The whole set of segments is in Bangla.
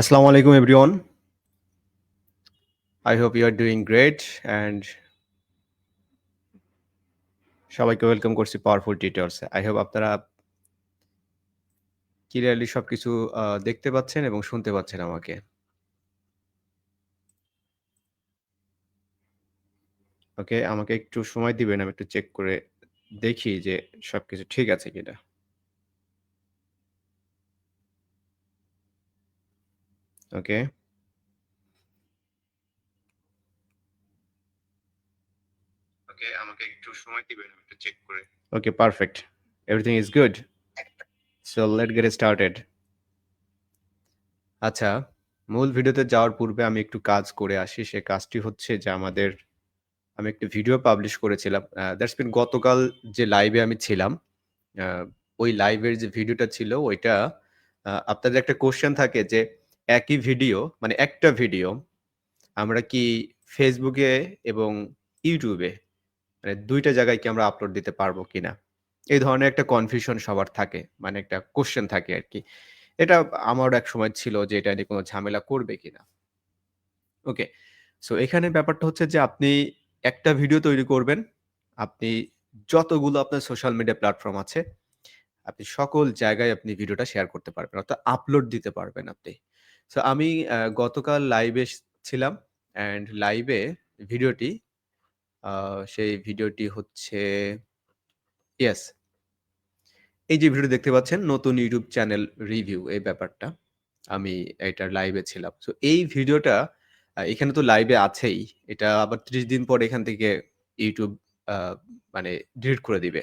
Assalamu alaikum, everyone. I hope you are doing great and সবাইকে ওয়েলকাম করছি পাওয়ারফুল টিউটরসে। আই হোপ আপনারা ক্লিয়ারলি সবকিছু আ দেখতে পাচ্ছেন এবং শুনতে পাচ্ছেন আমাকে। ওকে, আমাকে একটু সময় দিবেন। আমি একটু চেক করে দেখি যে সবকিছু ঠিক আছে কিনা। ওকে। ওকে, আমাকে একটু সময় দিবেন। আমি একটু চেক করে okay, perfect. Everything is good. So let get started. আচ্ছা, মূল ভিডিওতে যাওয়ার পূর্বে আমি একটু কাজ করে আসি। সে কাজটি হচ্ছে যে আমাদের আমি একটি ভিডিও পাবলিশ করেছিলাম। দ্যাটস মিন গতকাল যে লাইভে আমি ছিলাম, ওই লাইভের যে ভিডিওটা ছিল ওইটা আপনাদের একটা কোয়েশ্চেন থাকে যে একই ভিডিও মানে একটা ভিডিও আমরা কি ফেসবুকে এবং ইউটিউবে মানে দুইটা জায়গায় কি আমরা আপলোড দিতে পারব কিনা? এই ধরনের একটা কনফিউশন সবার থাকে। মানে একটা কোয়েশ্চেন থাকে আর কি এটা আমারও একসময় ছিল যে এটা নিয়ে কোনো ঝামেলা করবে কিনা? ওকে। সো এখানে ব্যাপারটা হচ্ছে যে আপনি একটা ভিডিও তৈরি করবেন। আপনি যতগুলো আপনার সোশ্যাল মিডিয়া প্ল্যাটফর্ম আছে, আপনি সকল জায়গায় আপনি ভিডিওটা শেয়ার করতে পারবেন। অর্থাৎ আপলোড দিতে পারবেন আপনি। সো আমি গতকাল লাইভে ছিলাম অ্যান্ড লাইভে ভিডিওটি সেই ভিডিওটি হচ্ছে ইয়েস। এই যে ভিডিও দেখতে পাচ্ছেন, নতুন YouTube চ্যানেল রিভিউ এই ব্যাপারটা। আমি এটার লাইভে ছিলাম। সো এই ভিডিওটা এখানে তো লাইভে আছেই। এটা আবার ৩০ দিন পর এখান থেকে আ মানে ডিলিট করে দিবে।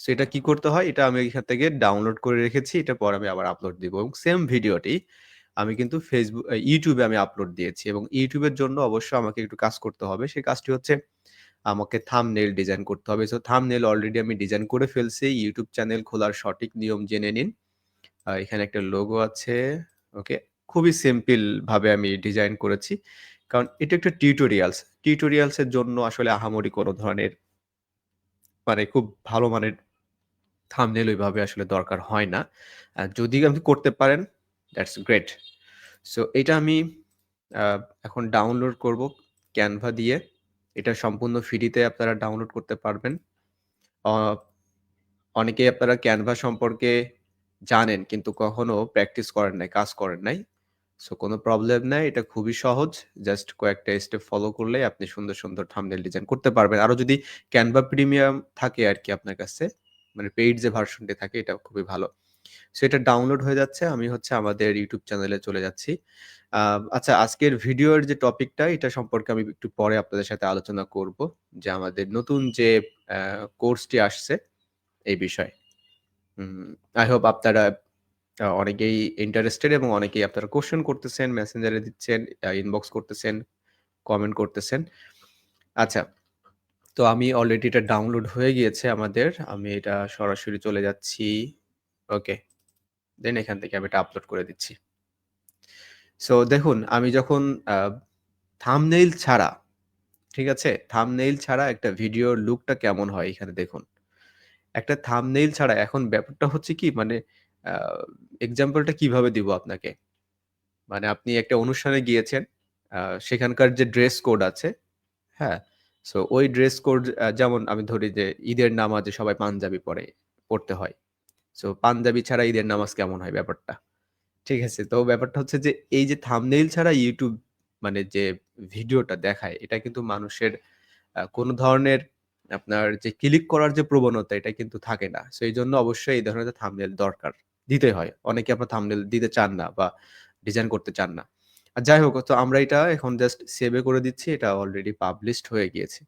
সো এটা কি করতে হয়? এটা আমি এখান থেকে ডাউনলোড করে রেখেছি। এটা পরে আমি আবার আপলোড দিব এবং সেম ভিডিওটি আমি কিন্তু ফেসবুক ইউটিউবে আমি আপলোড দিয়েছি এবং ইউটিউবের জন্য অবশ্যই আমাকে একটু কাজ করতে হবে। সেই কাজটি হচ্ছে আমাকে থাম্বনেইল ডিজাইন করতে হবে। সো থাম্বনেইল অলরেডি আমি ডিজাইন করে ফেলছি। ইউটিউব চ্যানেল খোলার সঠিক নিয়ম জেনে নিন। এখানে একটা লোগো আছে। ওকে। খুবই সিম্পল ভাবে আমি ডিজাইন করেছি। কারণ এটা একটা টিউটোরিয়ালস। টিউটোরিয়ালস এর জন্য আসলে আহামরি কোনো ধরনের মানে খুব ভালো মানের থাম্বনেইল ওইভাবে আসলে দরকার হয় না। যদি আপনি করতে পারেন দ্যাটস গ্রেট। সো এটা আমি এখন ডাউনলোড করব ক্যানভা দিয়ে। এটা সম্পূর্ণ ফ্রিতে আপনারা ডাউনলোড করতে পারবেন। অ অনেকেই আপনারা ক্যানভা সম্পর্কে জানেন কিন্তু কখনো প্র্যাকটিস করেন নাই, কাজ করেন নাই। সো কোনো প্রবলেম নাই। এটা খুবই সহজ। জাস্ট কয়েকটা স্টেপ ফলো করলে আপনি সুন্দর, সুন্দর থাম্বনেইল ডিজাইন করতে পারবেন। আরও যদি ক্যানভা প্রিমিয়াম থাকে আর কি আপনার কাছে, মানে পেইড যে ভার্সনটি থাকে এটা খুবই ভালো। সো এটা ডাউনলোড হয়ে যাচ্ছে। আমি হচ্ছে আমাদের ইউটিউব চ্যানেলে চলে যাচ্ছি। আচ্ছা আজকের ভিডিওর যে টপিকটা এটা সম্পর্কে আমি একটু পরে আপনাদের সাথে আলোচনা করব। যে আমাদের নতুন যে কোর্সটি আসছে এই বিষয়ে। আই হোপ আপনারা অনেকেই ইন্টারেস্টেড এবং অনেকেই আপনারা কোশ্চেন করতেছেন, মেসেঞ্জারে দিচ্ছেন, ইনবক্স করতেছেন, কমেন্ট করতেছেন। আচ্ছা। তো আমি অলরেডি এটা ডাউনলোড হয়ে গিয়েছে আমাদের। আমি এটা সরাসরি চলে যাচ্ছি। ওকে। দেন এখান থেকে আমি এটা আপলোড করে দিচ্ছি। সো দেখুন আমি যখন আ থাম্বনেইল ছাড়া, ঠিক আছে? থামনেইল ছাড়া একটা ভিডিওর লুকটা কেমন হয় এখানে দেখুন। একটা থাম্বনেইল ছাড়া এখন ব্যাপারটা হচ্ছে কি মানে এক্সাম্পলটা কীভাবে দিব আপনাকে? মানে আপনি একটা অনুষ্ঠানে গিয়েছেন। সেখানকার যে ড্রেস কোড আছে, হ্যাঁ? সো ওই ড্রেস কোড যেমন আমি ধরি যে ঈদের নামাজে সবাই পাঞ্জাবি পরে, পড়তে হয়। সো পাঞ্জাবি ছাড়া ঈদের নামাজ কেমন হয় ব্যাপারটা? ঠিক আছে? তো ব্যাপারটা হচ্ছে যে, এই যে থাম্বনেইল ছাড়া ইউটিউব মানে যে ভিডিওটা দেখায়, এটা কিন্তু মানুষের কোন ধরনের আপনার যে ক্লিক করার যে প্রবণতা, এটা কিন্তু থাকে না। সো এইজন্য অবশ্যই এই ধরনের থামনেল দরকার। দিতে হয়। অনেকে আপনার থামনেল দিতে চান না বা ডিজাইন করতে চান না। আর যাই হোক, তো আমরা এটা এখন জাস্ট সেভে করে দিচ্ছি। এটা অলরেডি পাবলিশড হয়ে গিয়েছে।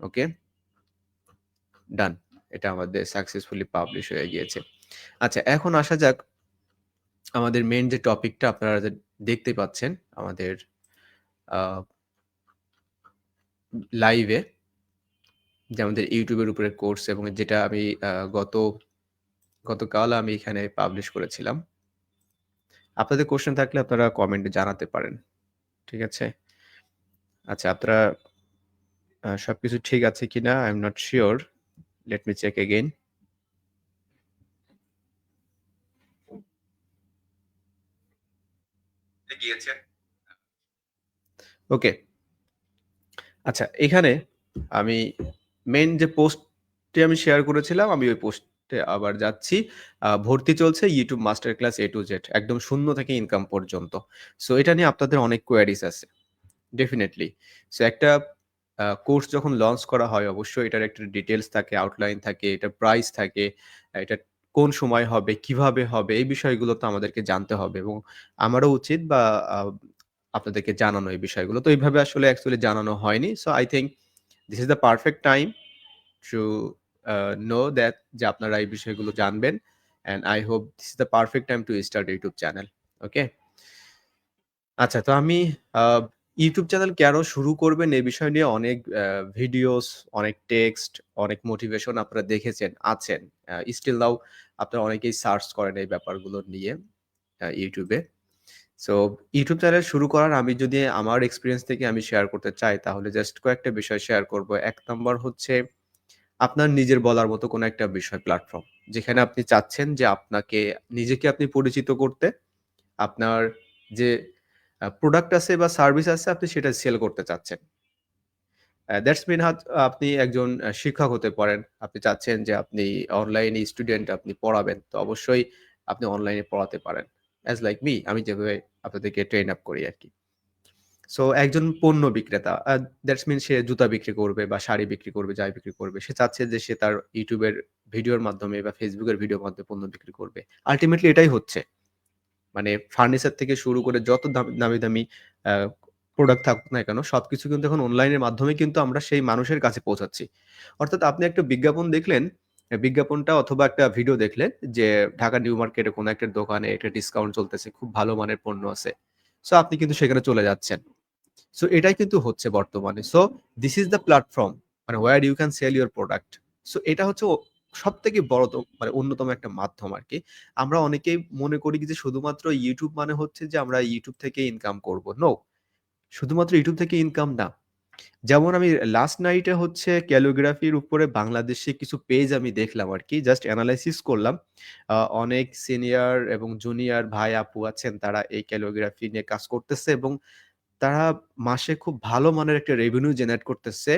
ওকে। ডান। এটা আমাদের সাকসেসফুলি পাবলিশ হয়ে গিয়েছে। আচ্ছা এখন আসা যাক আমাদের মেন যে টপিকটা আপনারা দেখতে পাচ্ছেন আমাদের লাইভে যে আমাদের ইউটিউবের উপরে কোর্স এবং যেটা আমি গত গতকাল আমি এখানে পাবলিশ করেছিলাম। আপনাদের কোশ্চেন থাকলে আপনারা কমেন্টে জানাতে পারেন। ঠিক আছে? আচ্ছা আপনারা সবকিছু ঠিক আছে কিনা I am not sure. Let me check again. Okay. আচ্ছা এখানে আমি মেইন যে পোস্টটি আমি শেয়ার করেছিলাম আমি ওই পোস্টে আবার যাচ্ছি। ভর্তি চলছে YouTube master class A to Z একদম শূন্য থেকে ইনকাম পর্যন্ত। সো এটা নিয়ে আপনাদের অনেক কোয়েরিজ আছে। ডেফিনিটলি। সো একটা কোর্স যখন লঞ্চ করা হয় অবশ্যই এটার একটা ডিটেইলস থাকে, আউটলাইন থাকে, এটার প্রাইস থাকে, এটা কোন সময় হবে, কীভাবে হবে এই বিষয়গুলো তো আমাদেরকে জানতে হবে এবং আমারও উচিত বা আপনাদেরকে জানানো এই বিষয়গুলো। তো এইভাবে আসলে অ্যাকচুয়ালি জানানো হয়নি। So I think this is the perfect time to know that যে আপনারা এই বিষয়গুলো জানবেন। And I hope this is the perfect time to start YouTube channel. Okay? আচ্ছা তো আমি ইউটিউব চ্যানেল কেন শুরু করবেন এ বিষয় নিয়ে অনেক ভিডিওস, অনেক টেক্সট, অনেক মোটিভেশন আপনারা দেখেছেন, আছেন। স্টিল নাও আপনারা অনেকেই সার্চ করেন এই ব্যাপারগুলো নিয়ে ইউটিউবে। সো ইউটিউব চ্যানেল শুরু করার আমি যদি আমার এক্সপিরিয়েন্স থেকে আমি শেয়ার করতে চাই তাহলে জাস্ট কয়েকটা বিষয় শেয়ার করব। এক নম্বর হচ্ছে আপনার নিজের বলার মতো কোনো একটা বিষয় প্ল্যাটফর্ম। যেখানে আপনি চাচ্ছেন যে আপনাকে নিজেকে আপনি পরিচিত করতে, আপনার যে প্রোডাক্ট আছে বা সার্ভিস আছে আপনি সেটা সেল করতে চাচ্ছেন। দ্যাটস মিন আপনি একজন শিক্ষক হতে পারেন। আপনি চাচ্ছেন যে আপনি অনলাইনে স্টুডেন্ট আপনি পড়াবেন। তো অবশ্যই আপনি অনলাইনে পড়াতে পারেন। অ্যাজ লাইক মি আমি যেভাবে আপনাদেরকে ট্রেন আপ করি আর কি সো একজন পণ্য বিক্রেতা দ্যাটস মিন সে জুতা বিক্রি করবে বা শাড়ি বিক্রি করবে, যাই বিক্রি করবে। সে চাচ্ছে যে সে তার ইউটিউবের ভিডিওর মাধ্যমে বা ফেসবুকের ভিডিওর মাধ্যমে পণ্য বিক্রি করবে। আল্টিমেটলি এটাই হচ্ছে। মানে ফার্নিচার থেকে শুরু করে যত দাম দামি, প্রোডাক্ট থাকুক না কেন সবকিছু কিন্তু এখন অনলাইনের মাধ্যমে কিন্তু আমরা সেই মানুষের কাছে পৌঁছাচ্ছি। অর্থাৎ আপনি একটা বিজ্ঞাপন দেখলেন, বিজ্ঞাপনটা অথবা একটা ভিডিও দেখলেন যে ঢাকা নিউ মার্কেটে কোনো একটা দোকানে একটা ডিসকাউন্ট চলতেছে, খুব ভালো মানের পণ্য আছে। সো আপনি কিন্তু সেখানে চলে যাচ্ছেন। সো এটাই কিন্তু হচ্ছে বর্তমানে। So this is the platform মানে where you can sell your product so এটা হচ্ছে সবথেকে বড় তো মানে অন্যতম একটা মাধ্যম আরকি। আমরা অনেকেই মনে করি যে শুধুমাত্র YouTube মানে হচ্ছে যে আমরা YouTube থেকে ইনকাম করব। নো। শুধুমাত্র YouTube থেকে ইনকাম না। যেমন আমি লাস্ট নাইটে হচ্ছে ক্যালিগ্রাফির উপরে বাংলাদেশে কিছু পেজ আমি দেখলাম আরকি। জাস্ট এনালাইসিস করলাম। অনেক সিনিয়র এবং জুনিয়র ভাই, আপু আছেন, তারা এই ক্যালিগ্রাফি নিয়ে কাজ করতেছে এবং তারা মাসে খুব ভালো মানের একটা রেভিনিউ জেনারেট করতেছে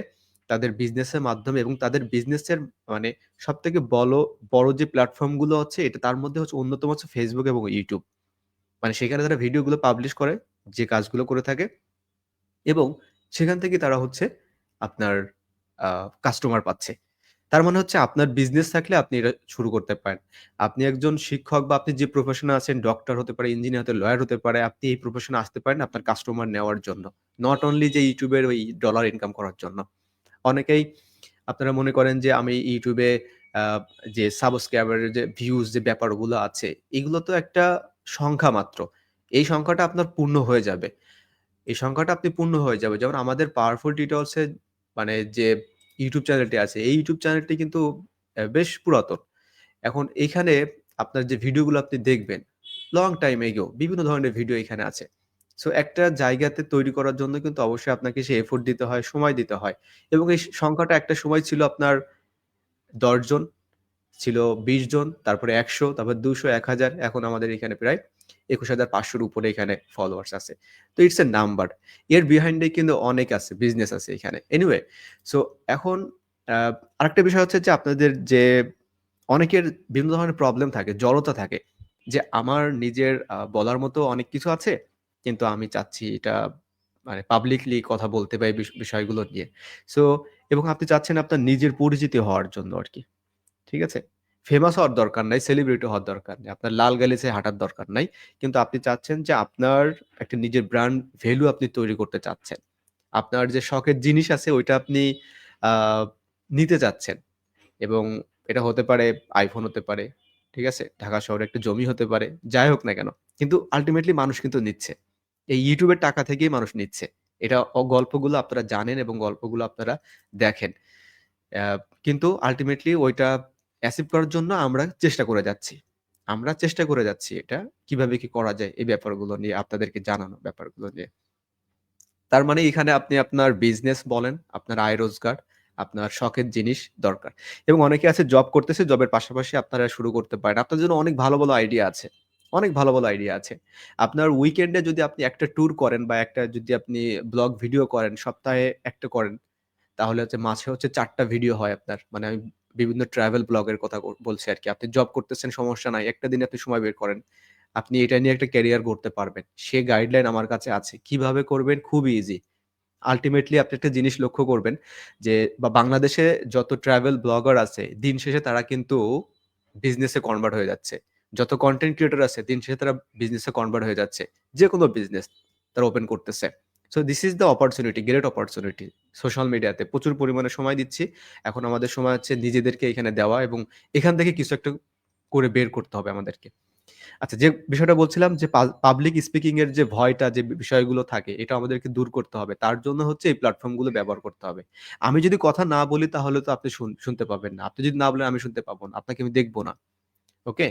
তাদের বিজনেসের মাধ্যমে এবং তাদের বিজনেসের মানে সব থেকে বড় বড় যে প্ল্যাটফর্মগুলো হচ্ছে এটা তার মধ্যে হচ্ছে অন্যতম হচ্ছে ফেসবুক এবং ইউটিউব মানে সেখানে তারা ভিডিওগুলো পাবলিশ করে, যে কাজগুলো করে থাকে এবং সেখান থেকে তারা হচ্ছে আপনার কাস্টমার পাচ্ছে। তার মানে হচ্ছে আপনার বিজনেস থাকলে আপনি এটা শুরু করতে পারেন। আপনি একজন শিক্ষক বা আপনি যে প্রফেশনে আছেন ডক্টর হতে পারে, ইঞ্জিনিয়ার হতে লয়ার হতে পারে। আপনি এই প্রফেশনে আসতে পারেন আপনার কাস্টমার নেওয়ার জন্য। নট অনলি যে ইউটিউবের ওই ডলার ইনকাম করার জন্য। অনেকেই আপনারা মনে করেন যে আমি ইউটিউবে যে সাবস্ক্রাইবারের যে ভিউজ যে ব্যাপারগুলো আছে, এগুলো তো একটা সংখ্যা মাত্র। এই সংখ্যাটা আপনার পূর্ণ হয়ে যাবে। এই সংখ্যাটা আপনি পূর্ণ হয়ে যাবে। যেমন আমাদের পাওয়ারফুল টিউটোরিয়ালস মানে যে ইউটিউব চ্যানেলটি আছে, এই ইউটিউব চ্যানেলটি কিন্তু বেশ পুরাতন। এখন এইখানে আপনার যে ভিডিওগুলো আপনি দেখবেন, লং টাইম এগো বিভিন্ন ধরনের ভিডিও এখানে আছে। সো একটা জায়গাতে তৈরি করার জন্য কিন্তু অবশ্যই আপনাকে সে এফোর্ট দিতে হয়, সময় দিতে হয়। এবং এই সংখ্যাটা একটা সময় ছিল আপনার ১০ জন, ছিল ২০ জন, তারপরে ১০০, তারপর ২০০, ১০০০ এখন আমাদের এখানে প্রায় ২১,৫০০ র উপরে এখানে ফলোয়ার্স আছে। তো ইটস এ নাম্বার। এর বিহাইন্ড কিন্তু অনেক আছে, বিজনেস আছে এখানে। এনিওয়ে সো এখন আরেকটা বিষয় হচ্ছে যে আপনাদের যে অনেকের বিভিন্ন ধরনের প্রবলেম থাকে, জড়তা থাকে। যে আমার নিজের বলার মতো অনেক কিছু আছে। কিন্তু আমি চাচ্ছি এটা মানে পাবলিকলি কথা বলতে বিষ বিষয়গুলো নিয়ে। সো এবং আপনি চাচ্ছেন আপনার নিজের পরিচিতি হওয়ার জন্য আর কি ঠিক আছে? ফেমাস হওয়ার দরকার নাই, সেলিব্রিটি হওয়ার দরকার নেই। আপনার লাল গালিচায় হাঁটার দরকার নাই। কিন্তু আপনি চাচ্ছেন যে আপনার একটা নিজের ব্র্যান্ড ভ্যালু আপনি তৈরি করতে চাচ্ছেন। আপনার যে শখের জিনিস আছে ওইটা আপনি নিতে চাচ্ছেন। এবং এটা হতে পারে আইফোন হতে পারে। ঠিক আছে? ঢাকা শহরে একটা জমি হতে পারে। যাই হোক না কেন। কিন্তু আলটিমেটলি মানুষ কিন্তু নিচ্ছে। এই ইউটিউবের টাকা থেকেই মানুষ নিচ্ছে। এটা গল্পগুলো আপনারা জানেন এবং গল্পগুলো আপনারা দেখেন। কিন্তু আল্টিমেটলি ওইটা অ্যাসিভ করার জন্য আমরা চেষ্টা করে যাচ্ছি। আমরা চেষ্টা করে যাচ্ছি এটা কীভাবে কি করা যায় এই ব্যাপারগুলো নিয়ে আপনাদেরকে জানানো ব্যাপারগুলো নিয়ে। তার মানে এখানে আপনি আপনার বিজনেস বলেন, আপনার আয় রোজগার, আপনার শখের জিনিস দরকার। এবং অনেকে আছে জব করতেছে, জবের পাশাপাশি আপনারা শুরু করতে পারেন। আপনার জন্য অনেক ভালো, ভালো আইডিয়া আছে। অনেক ভালো, ভালো আইডিয়া আছে। আপনার উইকেন্ডে যদি আপনি একটা ট্যুর করেন বা একটা যদি আপনি ব্লগ ভিডিও করেন, সপ্তাহে একটা করেন, তাহলে হচ্ছে মাসে হচ্ছে ৪ টা ভিডিও হয় আপনার। মানে আমি বিভিন্ন ট্রাভেল ব্লগের কথা বলছি আরকি। আপনি জব করতেছেন সমস্যা নাই। একটা দিনে আপনি সময় বের করেন। আপনি এটা নিয়ে একটা ক্যারিয়ার গড়তে পারবেন। সে গাইডলাইন আমার কাছে আছে। কীভাবে করবেন? খুবই ইজি। আল্টিমেটলি আপনি একটা জিনিস লক্ষ্য করবেন যে বা বাংলাদেশে যত ট্রাভেল ব্লগার আছে, দিন শেষে তারা কিন্তু বিজনেসে কনভার্ট হয়ে যাচ্ছে। যত কন্টেন্ট ক্রিয়েটর আছে, দিন শেষে তারা বিজনেসে কনভার্ট হয়ে যাচ্ছে। যেকোনো বিজনেস তারা ওপেন করতেছে। So this is the opportunity, great opportunity. Social মিডিয়াতে প্রচুর পরিমাণে সময় দিচ্ছি। এখন আমাদের সময় হচ্ছে নিজেদেরকে এখানে দেওয়া এবং এখান থেকে কিছু একটা করে বের করতে হবে আমাদেরকে। আচ্ছা যে বিষয়টা বলছিলাম যে পাবলিক স্পিকিং এর যে ভয়টা যে বিষয়গুলো থাকে এটা আমাদেরকে দূর করতে হবে। তার জন্য হচ্ছে এই প্ল্যাটফর্মগুলো ব্যবহার করতে হবে। আমি যদি কথা না বলি তাহলে তো আপনি শুন শুনতে পাবেন না। আপনি যদি না বলেন আমি শুনতে পাবো না। আপনাকে আমি দেখব না। ওকে?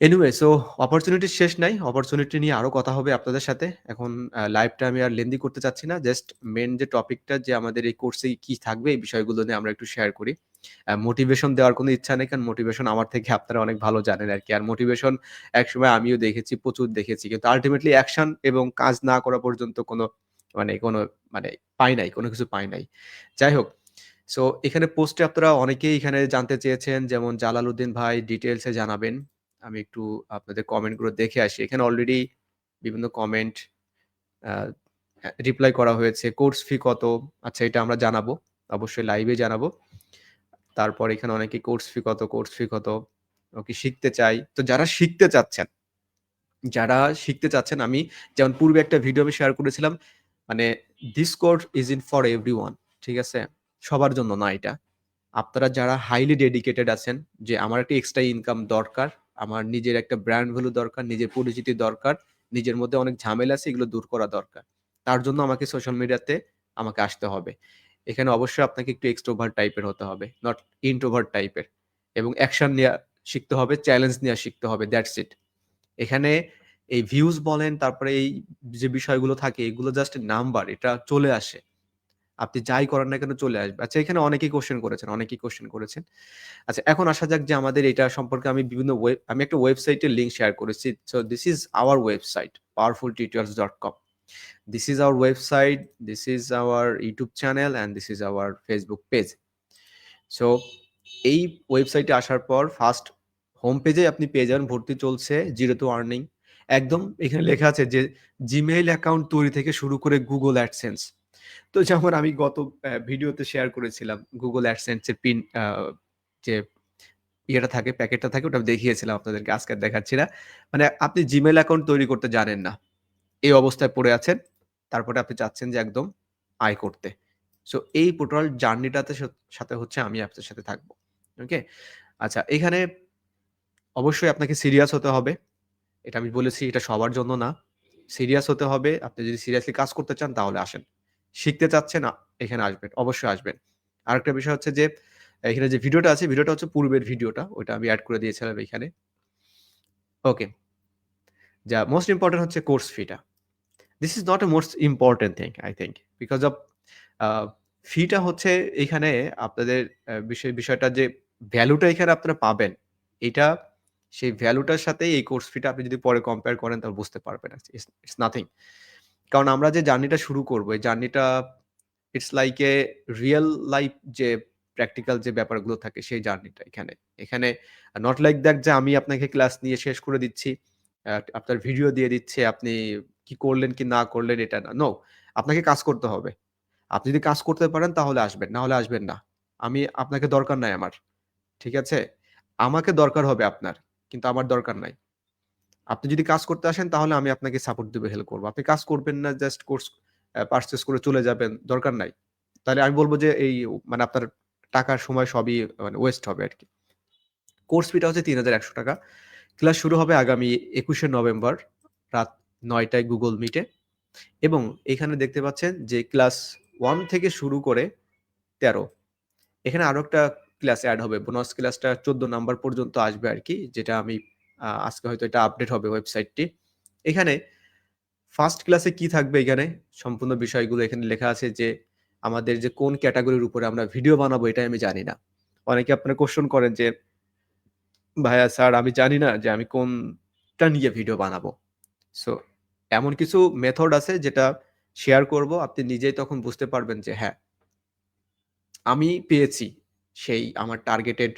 এনিওয়ে সো অপরচুনিটি শেষ নাই। অপরচুনিটি নিয়ে আরও কথা হবে আপনাদের সাথে। এখন লাইভটা আমি আর লেন্দি করতে চাচ্ছি না। জাস্ট মেন যে টপিকটা যে আমাদের এই কোর্সে কি থাকবে এই বিষয়গুলো নিয়ে আমরা একটু শেয়ার করি। মোটিভেশন দেওয়ার কোনো ইচ্ছা নেই। কারণ মোটিভেশন আমার থেকে আপনারা অনেক ভালো জানেন আর কি আর মোটিভেশন একসময় আমিও দেখেছি, প্রচুর দেখেছি। কিন্তু আল্টিমেটলি অ্যাকশন এবং কাজ না করা পর্যন্ত কোনো মানে কোনো মানে পাই নাই, কোনো কিছু পাই নাই। যাই হোক, সো এখানে পোস্টে আপনারা অনেকেই এখানে জানতে চেয়েছেন যেমন জালালউদ্দিন ভাই ডিটেইলস এ জানাবেন। আমি একটু আপনাদের কমেন্টগুলো দেখে আসি। এখানে অলরেডি বিভিন্ন কমেন্ট রিপ্লাই করা হয়েছে। কোর্স ফি কত? আচ্ছা এটা আমরা জানাব। অবশ্যই লাইভে জানাব। তারপর এখানে অনেকে কোর্স ফি কত, কোর্স ফি কত? ওকে শিখতে চাই। তো যারা শিখতে চাচ্ছেন, যারা শিখতে চাচ্ছেন আমি যেমন পূর্বে একটা ভিডিও আমি শেয়ার করেছিলাম। মানে this course is in for everyone. ঠিক আছে? সবার জন্য না এটা। আপনারা যারা হাইলি ডেডিকেটেড আছেন যে আমার একটা এক্সট্রা ইনকাম দরকার, আমার নিজের একটা ব্র্যান্ড ভ্যালু দরকার, নিজের পরিচিতি দরকার, নিজের মধ্যে অনেক ঝামেলা আছে এগুলো দূর করা দরকার। তার জন্য আমাকে সোশ্যাল মিডিয়াতে আমাকে আসতে হবে। এখানে অবশ্যই আপনাকে একটু এক্সট্রোভার্ট টাইপের হতে হবে, নট ইন্ট্রোভার্ট টাইপের। এবং অ্যাকশন নেওয়া শিখতে হবে, চ্যালেঞ্জ নেওয়া শিখতে হবে। That's it. এখানে এই ভিউজ বলেন, তারপরে এই যে বিষয়গুলো থাকে এগুলো জাস্ট নাম্বার। এটা চলে আসে। আপনি যাই করেন না কেন চলে আসবে। আচ্ছা এখানে অনেকেই কোয়েশ্চেন করেছেন, অনেকেই কোয়েশ্চেন করেছেন। আচ্ছা এখন আসা যাক যে আমাদের এটা সম্পর্কে আমি বিভিন্ন ওয়েব আমি একটা ওয়েবসাইটের লিঙ্ক শেয়ার করেছি। So this is our website powerful tutorials dot com this is our website this is our YouTube channel and this is our Facebook page so এই ওয়েবসাইটে আসার পর ফার্স্ট হোম পেজে আপনি পেয়ে যাবেন ভর্তি চলছে জিরো টু আর্নিং। একদম এখানে লেখা আছে যে জিমেইল অ্যাকাউন্ট তৈরি থেকে শুরু করে Google AdSense। তো যেমন আমি গত ভিডিওতে শেয়ার করেছিলাম গুগল এর পিন যে ইয়েটা থাকে, প্যাকেটটা থাকে ওটা দেখিয়েছিলাম আপনাদেরকে। আজকে দেখাচ্ছি না। মানে আপনি জিমেইল অ্যাকাউন্ট তৈরি করতে জানেন না। এই অবস্থায় পড়ে আছেন। তারপরে আপনি চাচ্ছেন যে একদম আয় করতে। সো এই টোটাল জার্নিটাতে সাথে হচ্ছে আমি আপনার সাথে থাকব। ওকে? আচ্ছা এখানে অবশ্যই আপনাকে সিরিয়াস হতে হবে। এটা আমি বলেছি এটা সবার জন্য না। সিরিয়াস হতে হবে। আপনি যদি সিরিয়াসলি কাজ করতে চান তাহলে আসেন। শিখতে চাচ্ছেন এখানে আসবেন। অবশ্যই আসবেন। আরেকটা বিষয় হচ্ছে যে এখানে যে ভিডিওটা আছে ভিডিওটা হচ্ছে পূর্বের ভিডিওটা। ওটা আমি অ্যাড করে দিয়েছিলাম এখানে। ওকে। যা মোস্ট ইম্পোর্টেন্ট হচ্ছে কোর্স ফিটা। This is not a most important thing I think. Because of ফিটা হচ্ছে এখানে আপনাদের বিষয় বিষয়টা যে ভ্যালুটা এখানে আপনারা পাবেন, এটা সেই ভ্যালুটার সাথে এই কোর্স ফিটা আপনি যদি পরে কম্পেয়ার করেন তাহলে বুঝতে পারবেন। It's nothing. কারণ আমরা যে জার্নিটা শুরু করব এই জার্নিটা it's like a real life যে প্র্যাকটিক্যাল যে ব্যাপারগুলো থাকে সেই জার্নিটা এখানে। এখানে নট লাইক দ্যাট যে আমি আপনাকে ক্লাস নিয়ে শেষ করে দিচ্ছি। আপনার ভিডিও দিয়ে দিচ্ছি। আপনি কি করলেন কি না করলেন এটা না। নো, আপনাকে কাজ করতে হবে। আপনি যদি কাজ করতে পারেন তাহলে আসবেন, না হলে আসবেন না। আমি আপনাকে দরকার নাই আমার। ঠিক আছে? আমাকে দরকার হবে আপনার। কিন্তু আমার দরকার নাই। আপনি যদি কাজ করতে আসেন তাহলে আমি আপনাকে সাপোর্ট দিব, হেল্প করব। আপনি কাজ করবেন না জাস্ট কোর্স অ্যা পারচেজ করে চলে যাবেন, দরকার নাই। তাহলে আমি বলব যে এই মানে আপনার টাকার সময় সবই মানে ওয়েস্ট হবে আর কি কোর্স ফিটা হচ্ছে ৳৩,১০০ ক্লাস শুরু হবে আগামী ২১শে নভেম্বর রাত নয়টায় গুগল মিটে এবং এখানে দেখতে পাচ্ছেন যে ক্লাস ওয়ান থেকে শুরু করে ১৩ এখানে আরও একটা ক্লাস অ্যাড হবে। বোনাস ক্লাসটা ১৪ নাম্বার পর্যন্ত আসবে আর কি যেটা আমি আজকে হয়তো এটা আপডেট হবে ওয়েবসাইটটি। এখানে ফার্স্ট ক্লাসে কি থাকবে এখানে সম্পূর্ণ বিষয়গুলো এখানে লেখা আছে যে, আমাদের যে কোন ক্যাটাগরির উপরে আমরা ভিডিও বানাবো এটাই আমি জানি না। অনেকে আপনারা কোয়েশ্চেন করেন যে, ভাইয়া স্যার আমি জানি না যে আমি কোনটা নিয়ে ভিডিও বানাবো। সো এমন কিছু মেথড আছে যেটা শেয়ার করব। আপনি নিজেই তখন বুঝতে পারবেন যে হ্যাঁ আমি পেয়েছি সেই আমার টার্গেটেড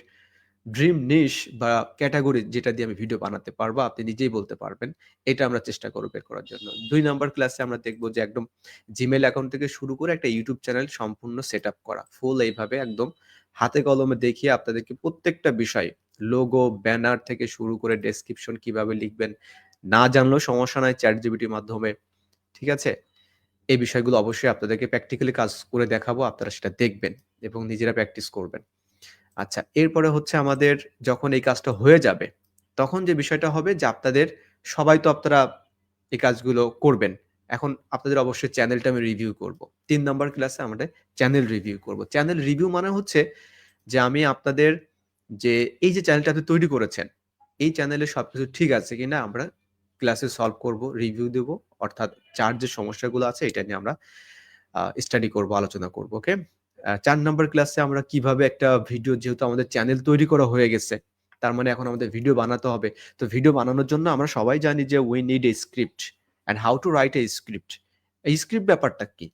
ড্রিম নিশ বা ক্যাটাগরি যেটা দিয়ে আমি ভিডিও বানাতে পারব আপনি নিজেই বলতে পারবেন। এটা আমরা চেষ্টা করব বের করার জন্য। দুই নাম্বার ক্লাসে আমরা দেখব যে একদম জিমেল অ্যাকাউন্ট থেকে শুরু করে একটা ইউটিউব চ্যানেল সম্পূর্ণ সেটআপ করা। ফুল এইভাবে একদম হাতে কলমে দেখিয়ে আপনাদেরকে প্রত্যেকটা বিষয় লোগো, ব্যানার থেকে শুরু করে ডেসক্রিপশন কীভাবে লিখবেন, না জানলেও সমস্যা নাই চ্যাট জিবিটির মাধ্যমে। ঠিক আছে? এই বিষয়গুলো অবশ্যই আপনাদেরকে প্র্যাকটিক্যালি কাজ করে দেখাবো। আপনারা সেটা দেখবেন এবং নিজেরা প্র্যাকটিস করবেন। আচ্ছা এরপরে হচ্ছে আমাদের যখন এই কাজটা হয়ে যাবে, তখন যে বিষয়টা হবে যে আপনাদের সবাই তো আপনারা এই কাজগুলো করবেন। এখন আপনাদের অবশ্যই চ্যানেলটা আমি রিভিউ করব। তিন নম্বর ক্লাসে আমাদের চ্যানেল রিভিউ করব। চ্যানেল রিভিউ মানে হচ্ছে যে আমি আপনাদের যে এই যে চ্যানেলটা আপনি তৈরি করেছেন, এই চ্যানেলে সব কিছু ঠিক আছে কিনা আমরা ক্লাসে সলভ করব, রিভিউ দেব। অর্থাৎ চার যে সমস্যাগুলো আছে এটা নিয়ে আমরা স্টাডি করব, আলোচনা করব। ওকে? ৪ নাম্বার ক্লাসে আমরা কীভাবে একটা ভিডিও যেহেতু আমাদের চ্যানেল তৈরি করা হয়ে গেছে, তার মানে এখন আমাদের ভিডিও বানাতে হবে। তো ভিডিও বানানোর জন্য আমরা সবাই জানি যে we need a script and how to write a script এই স্ক্রিপ্ট ব্যাপারটা কি?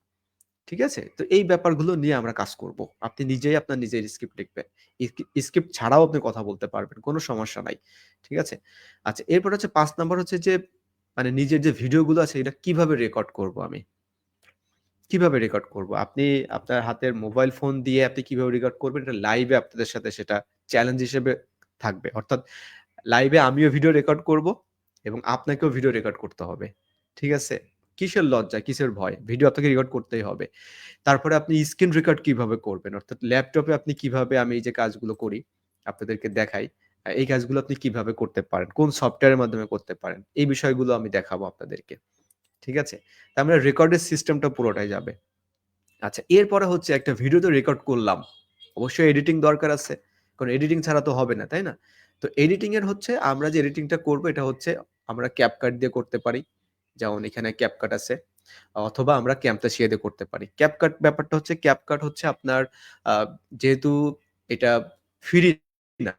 ঠিক আছে? তো এই ব্যাপারগুলো নিয়ে আমরা কাজ করব। আপনি নিজেই আপনার নিজের স্ক্রিপ্ট লিখবেন। স্ক্রিপ্ট ছাড়াও আপনি কথা বলতে পারবেন। কোনো সমস্যা নাই। ঠিক আছে? আচ্ছা এরপর হচ্ছে পাঁচ নাম্বার হচ্ছে যে মানে নিজের যে ভিডিওগুলো আছে এটা কীভাবে রেকর্ড করব আমি? কীভাবে রেকর্ড করব? আপনি আপনার হাতের মোবাইল ফোন দিয়ে আপনি কীভাবে রেকর্ড করবেন এটা লাইভে আপনাদের সাথে সেটা চ্যালেঞ্জ হিসেবে থাকবে। অর্থাৎ লাইভে আমিও ভিডিও রেকর্ড করব এবং আপনাকেও ভিডিও রেকর্ড করতে হবে। ঠিক আছে? কিসের লজ্জা, কিসের ভয়? ভিডিও আপনাকে রেকর্ড করতেই হবে। তারপরে আপনি স্ক্রিন রেকর্ড কীভাবে করবেন? অর্থাৎ ল্যাপটপে আপনি কীভাবে আমি এই যে কাজগুলো করি, আপনাদেরকে দেখাই। এই কাজগুলো আপনি কীভাবে করতে পারেন? কোন সফটওয়্যারের মাধ্যমে করতে পারেন? এই বিষয়গুলো আমি দেখাবো আপনাদেরকে। ঠিক আছে? তার মানে রেকর্ডের সিস্টেমটা পুরোটাই যাবে। আচ্ছা এরপরে হচ্ছে একটা ভিডিও তো রেকর্ড করলাম। অবশ্যই এডিটিং দরকার আছে। কারণ এডিটিং ছাড়া তো হবে না, তাই না? তো এডিটিং এর হচ্ছে আমরা যে এডিটিংটা করব এটা হচ্ছে আমরা CapCut দিয়ে করতে পারি। যেমন এখানে CapCut আছে। অথবা আমরা Camtasia দিয়ে করতে পারি। CapCut ব্যাপারটা হচ্ছে CapCut হচ্ছে আপনার যেহেতু এটা ফ্রি না।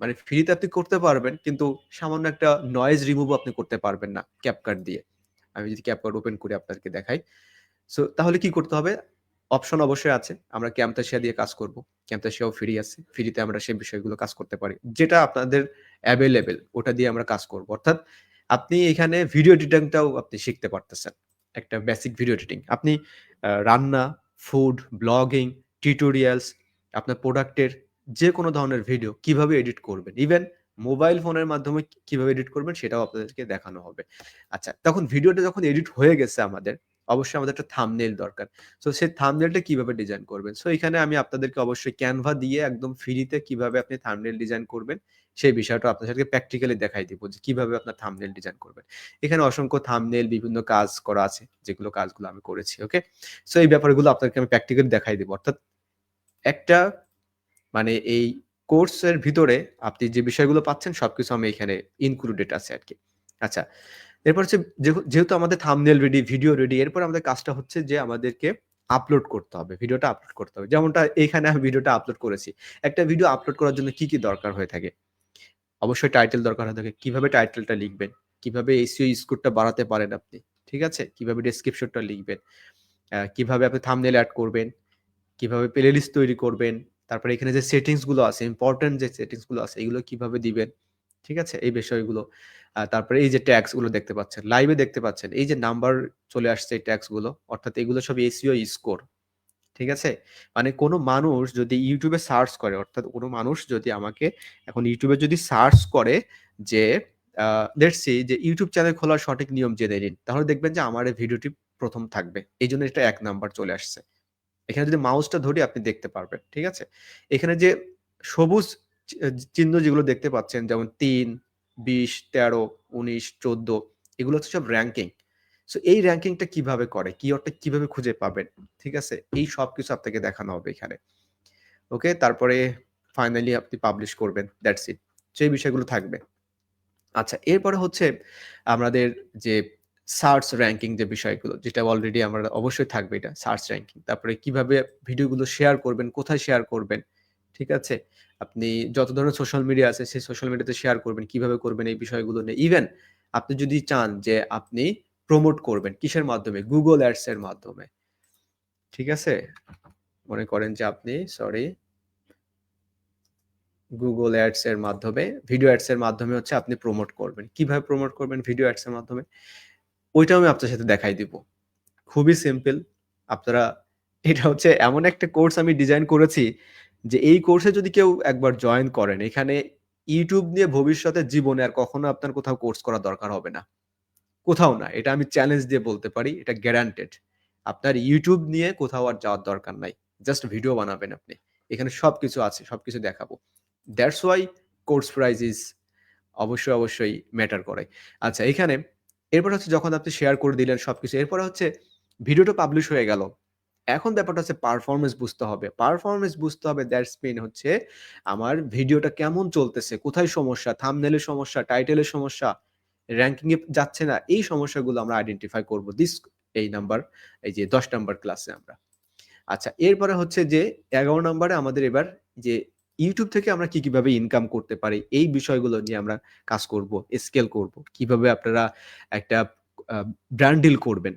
মানে ফ্রিতে আপনি করতে পারবেন কিন্তু সামান্য একটা নয়েজ রিমুভ আপনি করতে পারবেন না CapCut দিয়ে। আমি যদি CapCut ওপেন করে আপনাদেরকে দেখাই। সো তাহলে কি করতে হবে? অপশন অবশ্যই আছে। আমরা Camtasia দিয়ে কাজ করব। Camtasia ফ্রি আছে। ফ্রিতে আমরা সেই বিষয়গুলো কাজ করতে পারি। যেটা আপনাদের এভেইলেবল ওটা দিয়ে আমরা কাজ করব। অর্থাৎ আপনি এখানে ভিডিও এডিটিংটাও আপনি শিখতে পারতেছেন। একটা বেসিক ভিডিও এডিটিং। আপনি রান্না, ফুড, ব্লগিং, টিউটোরিয়ালস, আপনার প্রোডাক্টের যেকোনো ধরনের ভিডিও কীভাবে এডিট করবেন। ইভেন মোবাইল ফোনের মাধ্যমে কীভাবে এডিট করবেন সেটাও আপনাদেরকে দেখানো হবে। আচ্ছা তখন ভিডিওটা যখন এডিট হয়ে গেছে আমাদের, অবশ্যই আমাদের একটা থামনেল দরকার। সো সেই থামনেলটা কীভাবে ডিজাইন করবেন? সো এখানে আমি আপনাদেরকে অবশ্যই ক্যানভা দিয়ে একদম ফ্রিতে কীভাবে আপনি থামনেল ডিজাইন করবেন, সেই বিষয়টা আপনাদেরকে প্র্যাকটিক্যালি দেখাই দিব যে কীভাবে আপনার থামনেল ডিজাইন করবেন। এখানে অসংখ্য থামনেল বিভিন্ন কাজ করা আছে। যেগুলো কাজগুলো আমি করেছি। ওকে? সো এই ব্যাপারগুলো আপনাদেরকে আমি প্র্যাকটিক্যালি দেখাই দিব। অর্থাৎ একটা মানে এই কোর্সের ভিতরে আপনি যে বিষয়গুলো পাচ্ছেন সবকিছু আমি এখানে ইনক্লুডেড আছে আর কি আচ্ছা এরপর হচ্ছে যেহু যেহেতু আমাদের থামনেল রেডি, ভিডিও রেডি এরপর আমাদের কাজটা হচ্ছে যে আমাদেরকে আপলোড করতে হবে। ভিডিওটা আপলোড করতে হবে। যেমনটা এখানে আমি ভিডিওটা আপলোড করেছি। একটা ভিডিও আপলোড করার জন্য কি, কি দরকার হয়ে থাকে? অবশ্যই টাইটেল দরকার হয়ে থাকে। কীভাবে টাইটেলটা লিখবেন? কীভাবে SEO স্কোরটা বাড়াতে পারেন আপনি? ঠিক আছে? কীভাবে ডেসক্রিপশনটা লিখবেন? কীভাবে আপনি থামনেল অ্যাড করবেন? কীভাবে প্লেলিস্ট তৈরি করবেন? তারপরে এখানে যে সেটিংসগুলো আছে, ইম্পোর্টেন্ট যে সেটিংসগুলো আছে এগুলো কীভাবে দিবেন? ঠিক আছে? এই বিষয়গুলো। তারপরে এই যে ট্যাগসগুলো দেখতে পাচ্ছেন, লাইভে দেখতে পাচ্ছেন। এই যে নাম্বার চলে আসছে এই ট্যাগসগুলো। অর্থাৎ এগুলো সব এসিও স্কোর। ঠিক আছে? মানে কোনো মানুষ যদি ইউটিউবে সার্চ করে অর্থাৎ কোনো মানুষ যদি আমাকে এখন ইউটিউবে যদি সার্চ করে যে লেটস যে ইউটিউব চ্যানেল খোলার সঠিক নিয়ম জেনে নিন। তাহলে দেখবেন যে আমার এই ভিডিওটি প্রথম থাকবে। এই জন্য এটা এক নাম্বার চলে আসছে। এখানে যদি মাউসটা ধরি আপনি দেখতে পারবেন। ঠিক আছে? এখানে যে সবুজ চিহ্ন যেগুলো দেখতে পাচ্ছেন যেমন ৩, ২০, ১৩, ১৯, ১৪ এগুলো হচ্ছে সব র্যাঙ্কিং সো এই র্যাঙ্কিংটা কীভাবে করে? কি কিওয়ার্ডটা কীভাবে খুঁজে পাবেন? ঠিক আছে? এই সব কিছু আপনাকে দেখানো হবে এখানে। ওকে? তারপরে ফাইনালি আপনি পাবলিশ করবেন। That's it. সেই বিষয়গুলো থাকবে। আচ্ছা এরপরে হচ্ছে আমাদের যে সার্চ র্যাঙ্কিং যে বিষয়গুলো যেটা অলরেডি আমরা অবশ্যই থাকবে এটা সার্চ র্যাঙ্কিং তারপরে কীভাবে ভিডিওগুলো শেয়ার করবেন, কোথায় শেয়ার করবেন, ঠিক আছে? আপনি যত ধরনের সোশ্যাল মিডিয়া আছে সেই সোশ্যাল মিডিয়াতে শেয়ার করবেন, কীভাবে করবেন এই বিষয়গুলো নিয়ে। ইভেন আপনি যদি চান যে আপনি প্রমোট করবেন কিসের মাধ্যমে? গুগল Ads এর মাধ্যমে। ঠিক আছে? মনে করেন যে আপনি সরি গুগল অ্যাডস এর মাধ্যমে, ভিডিও অ্যাডস এর মাধ্যমে হচ্ছে আপনি প্রমোট করবেন। কীভাবে প্রমোট করবেন ভিডিও অ্যাডস এর মাধ্যমে? ওইটাও আমি আপনার সাথে দেখাই দিব। খুবই সিম্পল। আপনারা এটা হচ্ছে এমন একটা কোর্স আমি ডিজাইন করেছি যে এই কোর্সে যদি কেউ একবার জয়েন করেন, এখানে YouTube নিয়ে ভবিষ্যতে জীবনে আর কখনো আপনার কোথাও কোর্স করার দরকার হবে না। কোথাও না। এটা আমি চ্যালেঞ্জ দিয়ে বলতে পারি। এটা গ্যারান্টেড। আপনার YouTube নিয়ে কোথাও আর যাওয়ার দরকার নাই। জাস্ট ভিডিও বানাবেন আপনি। এখানে সবকিছু আছে। সবকিছু দেখাবো। That's why course price is অবশ্যই, অবশ্যই ম্যাটার করে। আচ্ছা এখানে এরপর হচ্ছে যখন আপনি শেয়ার করে দিলেন সবকিছু। এরপরে হচ্ছে ভিডিওটা পাবলিশ হয়ে গেল। এখন ব্যাপারটা হচ্ছে পারফরম্যান্স বুঝতে হবে। পারফরম্যান্স বুঝতে হবে দ্যাটস মিন হচ্ছে আমার ভিডিওটা কেমন চলতেছে, কোথায় সমস্যা, থামনেলের সমস্যা, টাইটেলের সমস্যা, র‍্যাংকিং এ যাচ্ছে না। এই সমস্যাগুলো আমরা আইডেন্টিফাই করব। দিস এই নাম্বার এই যে ১০ নাম্বার ক্লাসে আমরা। আচ্ছা এরপরে হচ্ছে যে ১১ নাম্বারে আমাদের এবার যে YouTube থেকে আমরা কি, কীভাবে ইনকাম করতে পারি এই বিষয়গুলো নিয়ে আমরা কাজ করব, স্কেল করব। কীভাবে আপনারা একটা ব্র্যান্ড ডিল করবেন,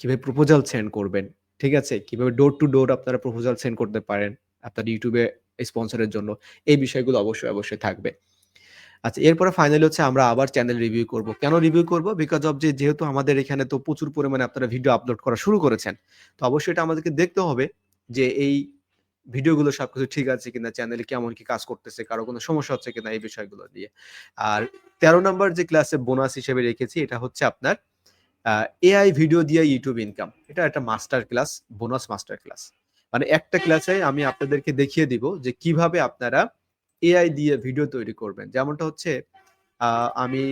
কীভাবে প্রপোজাল সেন্ড করবেন। ঠিক আছে? কীভাবে ডোর টু ডোর আপনারা প্রপোজাল সেন্ড করতে পারেন আপনার ইউটিউবে স্পন্সরের জন্য। এই বিষয়গুলো অবশ্যই, অবশ্যই থাকবে। আচ্ছা এরপরে ফাইনালি হচ্ছে আমরা আবার চ্যানেল রিভিউ করব। কেন রিভিউ করব? বিকজ অফ যে যেহেতু আমাদের এখানে তো প্রচুর পরিমাণে আপনারা ভিডিও আপলোড করা শুরু করেছেন। তো অবশ্যই এটা আমাদেরকে দেখতে হবে যে এই ভিডিওগুলো সবকিছু ঠিক আছে কিনা, চ্যানেলে কেমন কি কাজ করতেছে, কারও কোনো সমস্যা হচ্ছে কিনা এই বিষয়গুলো নিয়ে। আর ১৩ নাম্বার যে ক্লাসে বোনাস হিসেবে রেখেছি এটা হচ্ছে আপনার এআই ভিডিও দিয়ে ইউটিউব ইনকাম। এটা একটা master class, bonus master class. মানে একটা ক্লাসে আমি আপনাদেরকে দেখিয়ে দিব যে কীভাবে আপনারা এআই দিয়ে ভিডিও তৈরি করবেন। যেমনটা হচ্ছে আমি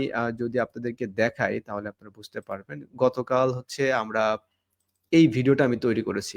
যদি আপনাদেরকে দেখাই তাহলে আপনারা বুঝতে পারবেন। গতকাল হচ্ছে আমরা এই ভিডিওটা আমি তৈরি করেছি।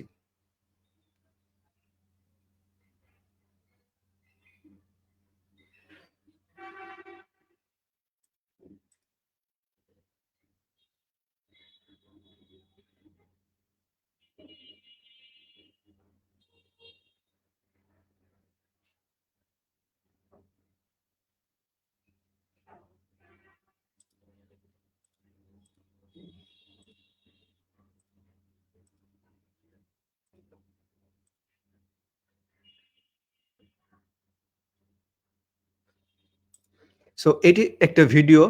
সো এটি একটা ভিডিও।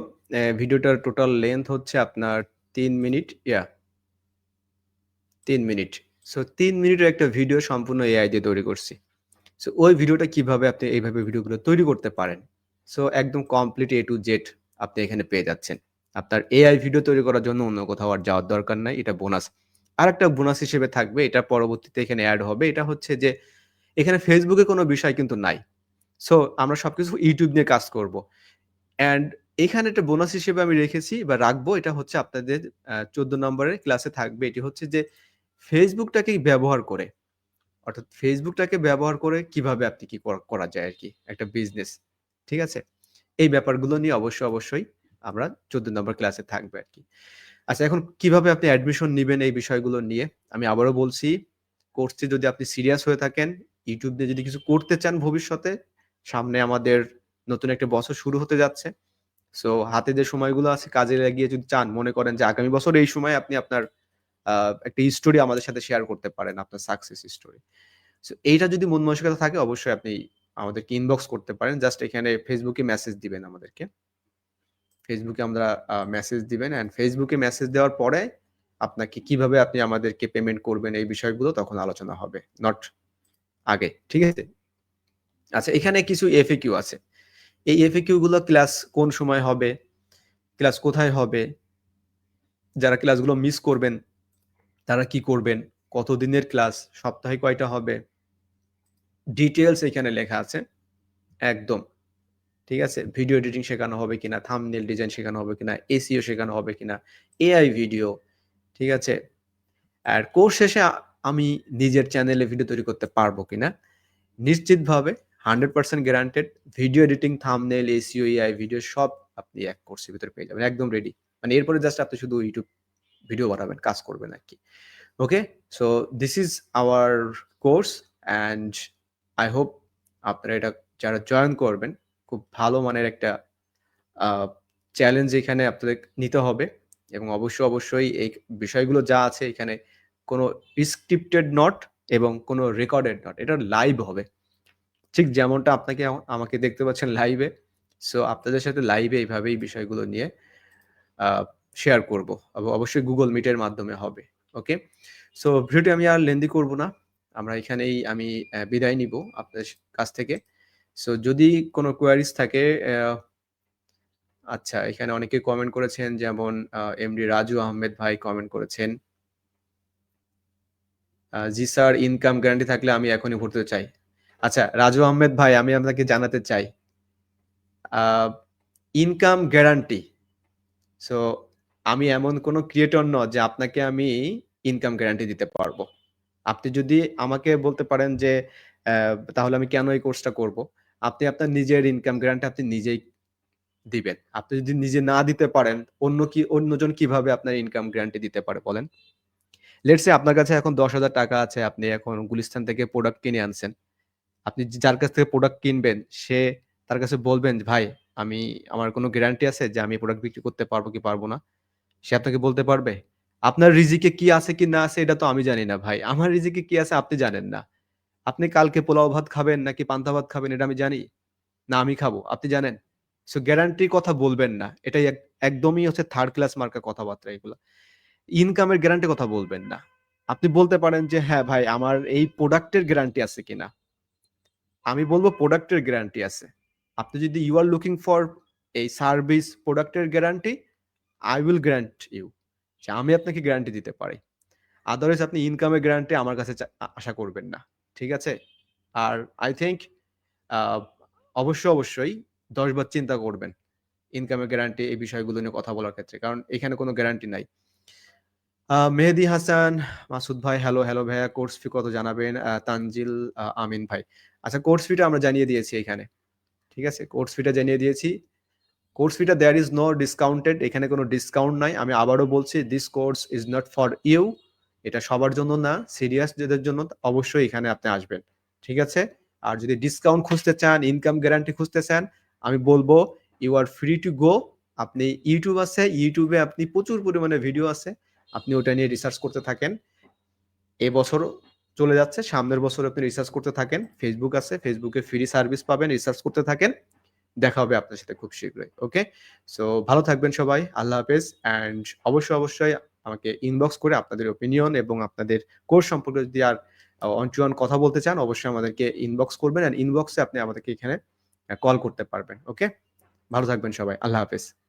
ভিডিওটার টোটাল লেংথ হচ্ছে আপনার তিন মিনিট ইয়া তিন মিনিট। সো তিন মিনিটের একটা ভিডিও সম্পূর্ণ এআই দিয়ে তৈরি করছি। সো ওই ভিডিওটা কীভাবে আপনি এইভাবে ভিডিওগুলো তৈরি করতে পারেন। সো একদম কমপ্লিট এ টু জেড আপনি এখানে পেয়ে যাচ্ছেন। আপনার এআই ভিডিও তৈরি করার জন্য অন্য কোথাও আর যাওয়ার দরকার নাই। এটা বোনাস। আরেকটা বোনাস হিসেবে থাকবে, এটা পরবর্তীতে এখানে অ্যাড হবে। এটা হচ্ছে যে এখানে ফেসবুকে কোনো বিষয় কিন্তু নাই। সো আমরা সবকিছু ইউটিউব নিয়ে কাজ করব। অ্যান্ড এখানে একটা বোনাস হিসেবে আমি রেখেছি বা রাখব এটা হচ্ছে আপনাদের ১৪ নম্বরের ক্লাসে থাকবে। এটি হচ্ছে যে ফেসবুকটাকেই ব্যবহার করে অর্থাৎ ফেসবুকটাকে ব্যবহার করে কীভাবে আপনি কি করা যায় আর কি একটা বিজনেস। ঠিক আছে? এই ব্যাপারগুলো নিয়ে অবশ্যই, অবশ্যই আমরা ১৪ নম্বর ক্লাসে থাকবে আর কি আচ্ছা এখন কীভাবে আপনি অ্যাডমিশন নিবেন এই বিষয়গুলো নিয়ে আমি আবারও বলছি কোর্সটি যদি আপনি সিরিয়াস হয়ে থাকেন, ইউটিউব দিয়ে যদি কিছু করতে চান ভবিষ্যতে, সামনে আমাদের নতুন একটা বছর শুরু হতে যাচ্ছে। সো হাতে যে সময়গুলো আছে, কাজে লাগিয়ে যদি চান, মনে করেন যে আগামী বছর এই সময় আপনি আপনার একটা স্টোরি আমাদের সাথে শেয়ার করতে পারেন, আপনার সাকসেস স্টোরি। সো এইটা যদি মন মানসিকতা থাকে, অবশ্যই আপনি আমাদেরকে ইনবক্স করতে পারেন। জাস্ট এখানে ফেসবুকে মেসেজ দিবেন আমাদেরকে। ফেসবুকে আমরা মেসেজ দিবেন অ্যান্ড ফেসবুকে মেসেজ দেওয়ার পরে আপনাকে কীভাবে আপনি আমাদেরকে পেমেন্ট করবেন এই বিষয়গুলো তখন আলোচনা হবে। নট আগে। ঠিক আছে? আচ্ছা এখানে কিছু FAQ আছে। এই FAQ গুলো ক্লাস কোন সময় হবে? ক্লাস কোথায় হবে? যারা ক্লাসগুলো মিস করবেন, তারা কি করবেন? কত দিনের ক্লাস? সপ্তাহে কয়টা হবে? ডিটেলস এখানে লেখা আছে। একদম। ঠিক আছে? ভিডিও এডিটিং শেখানো হবে কিনা, থামনেল ডিজাইন শেখানো হবে কিনা, এসিও শেখানো হবে কিনা, এআই ভিডিও, ঠিক আছে? আর কোর্স শেষে আমি নিজের চ্যানেলে ভিডিও তৈরি করতে পারব কিনা? নিশ্চিতভাবে 100% guaranteed video editing, thumbnail, SEO, AI video সব আপনি এক কোর্সের ভিতরে পেয়ে যাবেন। একদম রেডি। মানে এরপরে জাস্ট আপনি শুধু ইউটিউব ভিডিও বানাবেন, কাজ করবেন আর কি okay? So this is our course and I hope আপনারা এটা যারা জয়েন করবেন খুব ভালো মানের একটা চ্যালেঞ্জ এখানে আপনাদের নিতে হবে এবং অবশ্যই, অবশ্যই এই বিষয়গুলো যা আছে এখানে কোনো স্ক্রিপ্টেড নট এবং কোনো রেকর্ডেড নট। এটা লাইভ হবে। ঠিক যেমনটা আপনাকে আমাকে দেখতে পাচ্ছেন লাইভে। সো আপনাদের সাথে লাইভে এইভাবে এই বিষয়গুলো নিয়ে শেয়ার করব। অবশ্যই গুগল মিটের মাধ্যমে হবে। ওকে? সো ভিডিওটি আমি আর লেন্দি করব না। আমরা এখানেই আমি বিদায় নিব আপনাদের কাছ থেকে। সো যদি কোনো কোয়েরিজ থাকে আচ্ছা এখানে অনেকে কমেন্ট করেছেন, যেমন এমডি রাজু আহমেদ ভাই কমেন্ট করেছেন। জি স্যার ইনকাম গ্যারান্টি থাকলে আমি এখনই ভর্তি চাই। আচ্ছা রাজু আহমেদ ভাই আমি আপনাকে জানাতে চাই। Income guarantee. সো আমি এমন কোনো ক্রিয়েটর ন যে আপনাকে আমি ইনকাম গ্যারান্টি দিতে পারব। আপনি যদি আমাকে বলতে পারেন যে তাহলে আমি কেন এই কোর্সটা করব? আপনি আপনার নিজের ইনকাম গ্যারান্টি আপনি নিজেই দিবেন। আপনি যদি নিজে না দিতে পারেন, অন্য কি অন্যজন কীভাবে আপনার ইনকাম গ্যারান্টি দিতে পারে বলেন? লেটস আপনার কাছে এখন ৳১০,০০০ আছে। আপনি এখন গুলিস্তান থেকে প্রোডাক্ট কিনে আনছেন। আপনি যার কাছ থেকে প্রোডাক্ট কিনবেন সে তার কাছে বলবেন "ভাই আমি আমার কোনো গ্যারান্টি আছে যে আমি প্রোডাক্ট বিক্রি করতে পারব কি পারব না?" সে আপনাকে বলতে পারবে? আপনার রিজিকে কি আছে কি না আছে এটা তো আমি জানি না ভাই। আমার রিজিকে কি আছে আপনি জানেন না। আপনি কালকে পোলাও ভাত খাবেন নাকি পান্তা ভাত খাবেন এটা আমি জানি? না আমি খাব, আপনি জানেন? সো গ্যারান্টির কথা বলবেন না। এটাই এক একদমই হচ্ছে থার্ড ক্লাস মার্কা কথাবার্তা এগুলা। ইনকামের গ্যারান্টির কথা বলবেন না। আপনি বলতে পারেন যে, "হ্যাঁ ভাই আমার এই প্রোডাক্টের গ্যারান্টি আছে কিনা?" আমি বলব প্রোডাক্টের গ্যারান্টি আছে। আপনি যদি ইউ আর লুকিং ফর এই সার্ভিস প্রোডাক্টের guarantee, I will grant you যে আমি আপনাকে গ্যারান্টি দিতে পারি। আদারওয়াইজ আপনি ইনকামের গ্যারান্টি আমার কাছে আশা করবেন না। ঠিক আছে? আর আই আ অবশ্যই, অবশ্যই ১০ বার চিন্তা করবেন। ইনকামের গ্যারান্টি এই বিষয়গুলো নিয়ে কথা বলার ক্ষেত্রে। কারণ এখানে কোনো গ্যারান্টি নাই। মেহেদী হাসান, মাসুদ ভাই হ্যালো, হ্যালো ভাইয়া কোর্স ফি কত জানাবেন? তানজিল আমিন ভাই। আচ্ছা কোর্স ফিটা আমরা জানিয়ে দিয়েছি এখানে। ঠিক আছে? কোর্স ফিটা জানিয়ে দিয়েছি। কোর্স ফিটা দেয়ার ইজ নো ডিসকাউন্টেড এখানে কোনো ডিসকাউন্ট নাই। আমি আবারও বলছি this course is not for you. এটা সবার জন্য না। সিরিয়াস যাদের জন্য অবশ্যই এখানে আপনি আসবেন। ঠিক আছে? আর যদি ডিসকাউন্ট খুঁজতে চান, ইনকাম গ্যারান্টি খুঁজতে চান, আমি বলব you are free to go. আপনি ইউটিউব আছে, ইউটিউবে আপনি প্রচুর পরিমাণে ভিডিও আছে। আপনি ওটা নিয়ে রিসার্চ করতে থাকেন। এবছর চলে যাচ্ছে। সামনের বছর আপনি রিসার্চ করতে থাকেন। ফেসবুক আছে। ফেসবুকে ফ্রি সার্ভিস পাবেন। রিসার্চ করতে থাকেন। দেখা হবে আপনার সাথে খুব শীঘ্রই। ওকে? সো ভালো থাকবেন সবাই। আল্লাহ হাফেজ। অ্যান্ড অবশ্যই, অবশ্যই আমাকে ইনবক্স করে আপনাদের ওপিনিয়ন এবং আপনাদের কোর্স সম্পর্কে যদি আর অন টু ওয়ান কথা বলতে চান অবশ্যই আমাদেরকে ইনবক্স করবেন। অ্যান্ড ইনবক্সে আপনি আমাদেরকে এখানে কল করতে পারবেন। ওকে? ভালো থাকবেন সবাই। আল্লাহ হাফেজ।